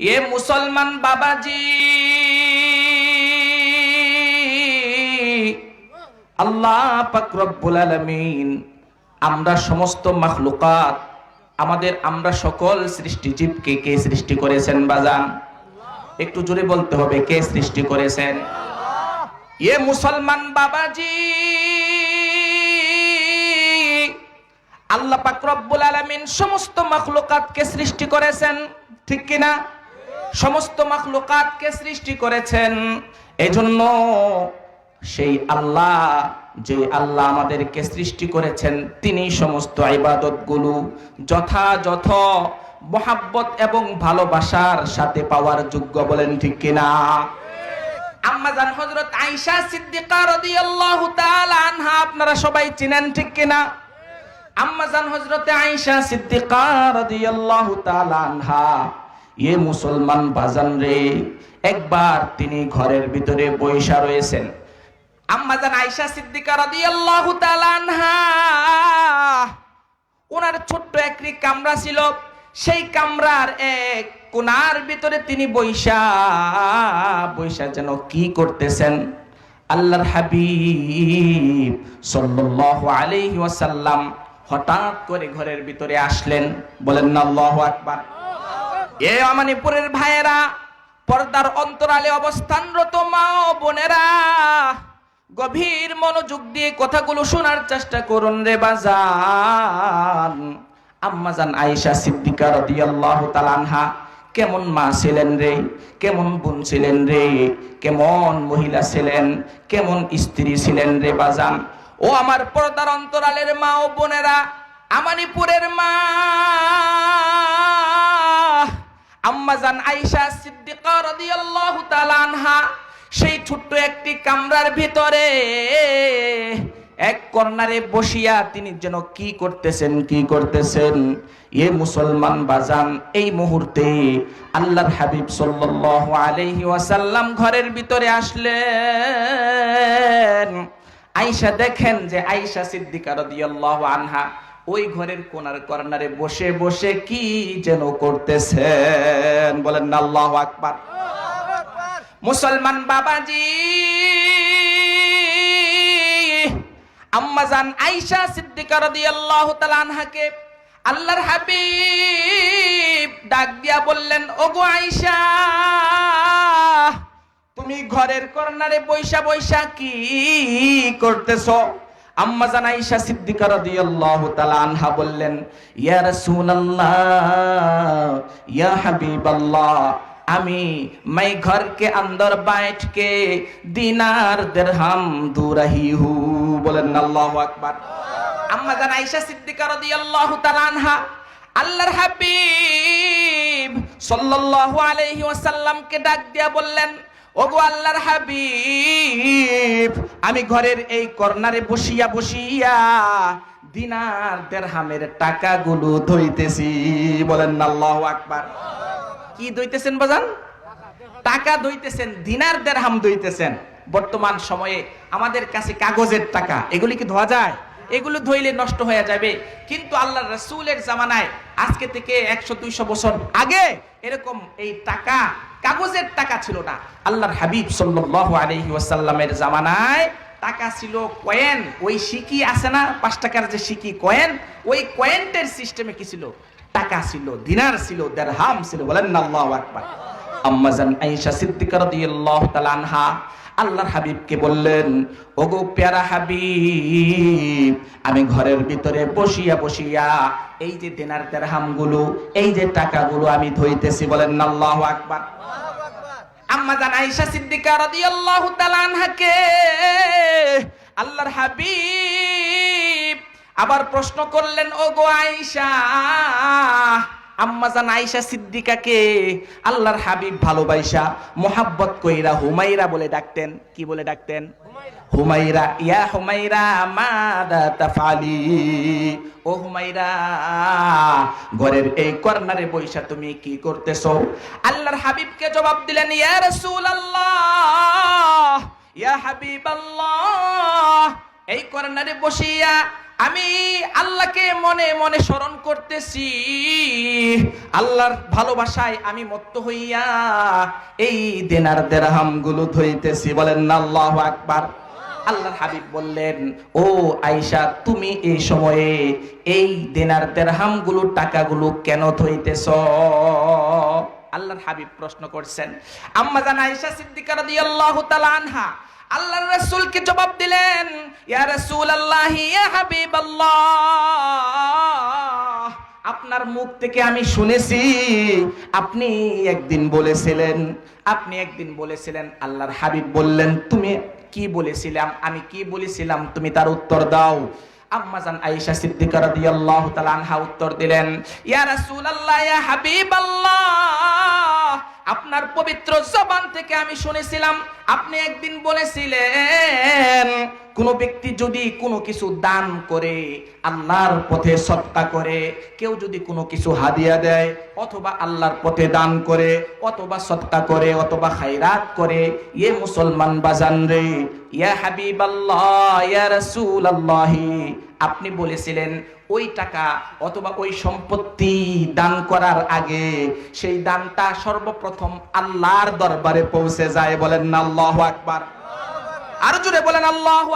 এ মুসলমান বাবাজি। আল্লাহ পাক রব্বুল আলামিন আমরা সমস্ত মাখলুকাত, আমাদের আমরা সকল সৃষ্টিজীবকে কে সৃষ্টি করেছেন বাজান? একটু জোরে বলতে হবে, কে সৃষ্টি করেছেন? এ মুসলমান বাবাজি। আল্লাহ পাক রব্বুল আলামিন সমস্ত মাখলুকাতকে সৃষ্টি করেছেন, ঠিক কিনা? সমস্ত মাখলুকাতকে সৃষ্টি করেছেন। এজন্য সেই আল্লাহ, যে আল্লাহ আমাদেরকে সৃষ্টি করেছেন, তিনি সমস্ত ইবাদতগুলো যথাযথ মহাব্বত এবং ভালোবাসার সাথে পাওয়ার যোগ্য বলেন ঠিক কিনা? আম্মাজান হযরত আয়েশা সিদ্দিকা রাদিয়াল্লাহু তাআলা আনহা, আপনারা সবাই চিনেন ঠিক কিনা? আম্মাজান হযরতে আয়েশা সিদ্দিকা রাদিয়াল্লাহু তাআলা আনহা এ মুসলমান বাজান রে, একবার তিনি ঘরের ভিতরে বৈশা রয়েছেন। ওনার ছোট্ট একটি কামরা ছিল। সেই কামরার এক কোনার ভিতরে তিনি বৈশা বৈশা যেন কি করতেছেন? আল্লাহর হাবিব আলাইহি হঠাৎ করে ঘরের ভিতরে আসলেন। বলেন না, আল্লাহু আকবার। এ আমানিপুরের ভাইয়েরা, পর্দার অন্তরালে অবস্থানরত মা ও বোনেরা, গভীর মনোযোগ দিয়ে কথাগুলো শোনার চেষ্টা করুন রে বাজান। আম্মাজান আয়েশা সিদ্দিকা রাদিয়াল্লাহু তাআলা আনহা, কেমন মা ছিলেন রে? কেমন বোন ছিলেন রে? কেমন মহিলা ছিলেন? কেমন স্ত্রী ছিলেন রে বাজান? ও আমার পর্দার অন্তরালের মা ও বোনেরা, আমানিপুরের মা আম্মাজান আনহা, সেই ছোট্ট একটি কামরার ভিতরে এক কর্নারে বসিয়া তিনি যেন কি করতেছেন কি করতেছেন? এ মুসলমান বাজান, এই মুহূর্তে আল্লাহর হাবিব সাল্লাল্লাহু আলাইহি ওয়াসাল্লাম ঘরের ভিতরে আসলেন। আয়েশা দেখেন যে আয়েশা সিদ্দিকা রাদিয়াল্লাহু আনহা ওই ঘরের কোনার কর্নারে বসে বসে কি যেন করতেছেন? বলেন আল্লাহু আকবার। মুসলমান বাবাজি, আম্মাজান আয়েশা সিদ্দিকা রাদিয়াল্লাহু তাআলা আনহাকে আল্লাহর হাবিব ডাক দিয়া বললেন, ওগো আয়েশা, তুমি ঘরের কর্নারে বৈশা বৈশা কি করতেছো? আম্মা জান আয়েশা সিদ্দিকা রাদিয়াল্লাহু তাআলা আনহা বললেন ইয়া রাসূলুল্লাহ ইয়া হাবিবাল্লাহ আমি मैं घर के अंदर बैठ के दिनार दिरहम दू रही हूँ বলেন আল্লাহু আকবার আম্মা জান আয়েশা সিদ্দিকা রাদিয়াল্লাহু তাআলা আনহা আল্লাহর হাবিব সাল্লাল্লাহু আলাইহি ওয়াসাল্লামকে ডাক দিয়া বললেন ওগো আল্লাহর হাবিব, আমি ঘরের এই কর্নারে বসিয়া বসিয়া দিনার দেড়হামের টাকাগুলো ধইতেছি বলেন আল্লাহু আকবার। কি ধইতেছেন বাজান? টাকা ধইতেছেন দিনার দেড়হাম দইতেছেন বর্তমান সময়ে আমাদের কাছে কাগজের টাকা, এগুলি কি ধোয়া যায়? এগুলো ধইলে নষ্ট হয়ে যাবে। কিন্তু আল্লাহ রসুলের জামানায় আজকে থেকে একশো দুইশো বছর আগে এরকম এই টাকা কাগজের টাকা ছিল না। আল্লাহর হাবিব সাল্লাল্লাহু আলাইহি ওয়াসাল্লামের জামানায় টাকা ছিল কয়েন। ওই সিকি আছে না? পাঁচ টাকার যে সিকি কয়েন, ওই কয়েনটের সিস্টেমে কি ছিল? টাকা ছিল, দিনার ছিল, দেড়হাম ছিল, বলেন আল্লাহু আকবার। আম্মাজান আয়েশা সিদ্দিকা রাদিয়াল্লাহু তাআলা আনহা আল্লাহর হাবিবকে বললেন, ওগো প্যারা হাবিব, আমি ঘরের ভিতরে বসিয়া বসিয়া এই যে দেনার দেড়হামগুলো এই যে টাকাগুলো আমি ধইতেছি বলেন আল্লাহু আকবার। আম্মা আয়েশা সিদ্দিকা রাদিয়াল্লাহু তাআলা আনহাকে আল্লাহর হাবিব আবার প্রশ্ন করলেন ও গো আয়েশা আম্মা জান আয়েশা সিদ্দিকাকে আল্লাহর হাবিব ভালোবাসা মোহাব্বত কইরা হুমাইরা বলে ডাকতেন। কি বলে ডাকতেন? হুমাইরা ইয়া হুমাইরা মাদা তাফালি। ও হুমাইরা ঘরের এই কর্নারে বৈশা তুমি কি করতেছো? আল্লাহর হাবিবকে জবাব দিলেন, ইয়া রাসূলুল্লাহ, ইয়া হাবিবাল্লাহ। এই কর্নারে বসিয়া আমি আল্লাহকে মনে মনে স্মরণ করতেছি। আল্লাহর ভালোবাসায় আমি মত্ত হইয়া এই দেনার দেরহামগুলো ধইতেছি বলেন না, আল্লাহ আকবার। আল্লাহর হাবিব বললেন, ও আয়েশা, তুমি এই সময়ে এই দেনার দেরহামগুলো টাকাগুলো কেন ধইতেছ আল্লাহর হাবিব প্রশ্ন করছেন, আম্মা জান আয়েশা সিদ্দিকা রাদিয়াল্লাহু তাআলা আনহা আল্লাহর রাসূলকে জবাব দিলেন? ইয়া রাসূলুল্লাহ, ইয়া হাবিবাল্লাহ। আপনার মুখ থেকে আমি শুনেছি, আপনি একদিন বলেছিলেন, আপনি একদিন বলেছিলেন, আল্লাহর হাবিব বললেন, তুমি কি বলেছিলাম? আমি কি বলেছিলাম? তুমি তার উত্তর দাও। আম্মাজান আয়েশা সিদ্দিকা রাদিয়াল্লাহু তাআলা আনহা উত্তর দিলেন, ইয়া রাসূলুল্লাহ, ইয়া হাবিবাল্লাহ। আপনার পবিত্র জবান থেকে আমি শুনেছিলাম, আপনি একদিন বলেছিলেন, কোন ব্যক্তি যদি কোনো কিছু দান করে, আল্লাহর পথে সৎকা করে, কেউ যদি কোনো কিছু হাদিয়া দেয়, অথবা আল্লাহর পথে দান করে, অথবা সৎকা করে, অথবা খায়রাত করে ইয়ে মুসলমান বাজান রে, ইয়া হাবিব আল্লাহ ইয়া রাসূলুল্লাহ আপনি বলেছিলেন, ওই টাকা অথবা ওই সম্পত্তি দান করার আগে সেই দানটা সর্বপ্রথম আল্লাহর দরবারে পৌঁছে যায়। বলেন আল্লাহ আকবার। আরও জুড়ে বলেন, আল্লাহ